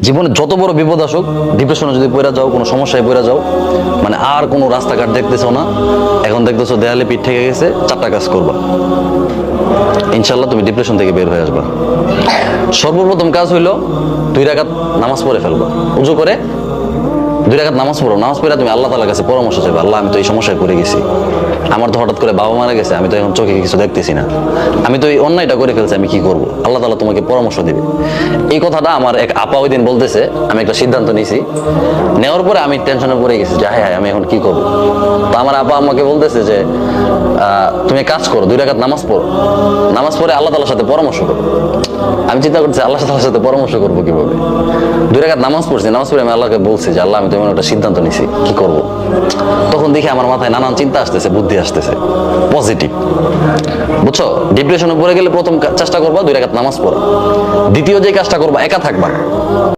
জীবনে যত বড় বিপদ আসুক ডিপ্রেশনে যদি পড়ে যাও, কোনো সমস্যায় পড়ে যাও মানে আর কোনো রাস্তাঘাট দেখতেছো না, এখন দেখতেছো দেয়ালে পিঠ থেকে গেছে, চারটা কাজ করবা। ইনশাল্লাহ তুমি ডিপ্রেশন থেকে বের হয়ে আসবা। সর্বপ্রথম কাজ হইল, দুই রাকাত নামাজ পড়ে ফেলবা। উজু করে দুই রাকাত নামাজ পড়ো। নামাজ পড়ে তুমি আল্লাহ তালার কাছে পরামর্শ চাইবে, আল্লাহ, আমি তো এই সমস্যায় পড়ে গেছি। আমার তো হঠাৎ করে বাবা মারা গেছে, আমি তো এখন চোখে কিছু দেখতেছি না। আমি তো এই অন্যায়টা করে ফেলছি, আমি কি করব? আল্লাহ তালা তোমাকে পরামর্শ দিবে। এই কথাটা আমার এক আপা ওই দিন বলতেছে, আমি একটা সিদ্ধান্ত নিয়েছি নেওয়ার পরে আমি টেনশনে পড়ে গেছি যে হ্যাঁ আমি এখন কি করব? তো আমার আপা আমাকে বলতেছে যে তুমি কাজ করো, দুই রাকাত নামাজ পড়ো। নামাজ পড়ে আল্লাহ তালার সাথে পরামর্শ করো। আমি চিন্তা করছি আল্লাহ তালার সাথে পরামর্শ করব কীভাবে? দুই নামাজ পড়ছি, নামাজ পড়ে আমি আল্লাহকে বলছি যে, আল্লাহ, আমি তো এমন একটা সিদ্ধান্ত নিছি, কি করব? তখন দেখি আমার মাথায় নানান চিন্তা আসতেছে, বুদ্ধি আসতেছে পজিটিভ বুঝছ? ডিপ্রেশনে পড়ে গেলে প্রথম চেষ্টা করবা দুই রাকাত নামাজ পড়া। দ্বিতীয় যে কাজটা করবা, একা থাকবা।